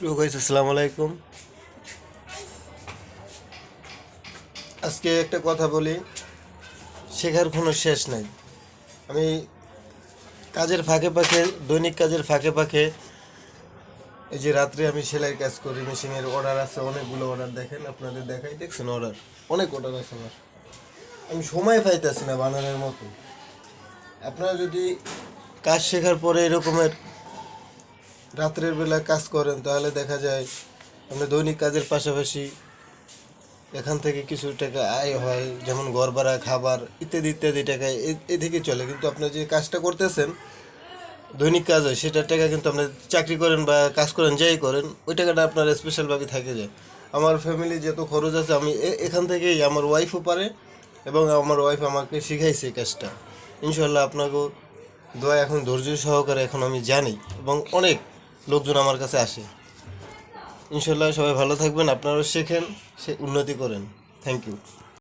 প্রিয় গাইস, আসসালামু আলাইকুম। আজকে একটা কথা বলি, শেখার কোনো শেষ নাই। আমি কাজের ফাঁকে ফাঁকে, দৈনিক কাজের ফাঁকে ফাঁকে, এই যে রাত্রে আমি সেলাই কাজ করি, মেশিনের অর্ডার আছে, অনেকগুলো অর্ডার দেখেন, আপনাদের দেখাই। দেখছেন অর্ডার অনেক অর্ডার আছে আমার। আমি সময় পাইতেছি না বানানোর মতো। আপনারা যদি কাজ শেখার পরে এরকমের রাত্রের বেলা কাজ করেন, তাহলে দেখা যায় আপনি দৈনিক কাজের পাশাপাশি এখান থেকে কিছু টাকা আয় হয়, যেমন ঘর ভাড়া, খাবার ইত্যাদি ইত্যাদি টাকা এ- এদিকে চলে। কিন্তু আপনি যে কাজটা করতেছেন, দৈনিক কাজ হয় সেটার টাকা কিন্তু আপনি চাকরি করেন বা কাজ করেন, যাই করেন, ওই টাকাটা আপনার স্পেশালভাবে থাকে যায়। আমার ফ্যামিলি যত খরচ আছে, আমি এখান থেকেই আমার ওয়াইফও পারে এবং আমার ওয়াইফ আমাকে শিখাইছে এই কাজটা। ইনশাল্লাহ আপনাকেও দোয়া এখন ধৈর্য সহকারে এখন আমি জানি এবং অনেক লোকজন আমার কাছে আসে। ইনশাল্লাহ সবাই ভালো থাকবেন, আপনারাও শেখেন, সে উন্নতি করেন। Thank you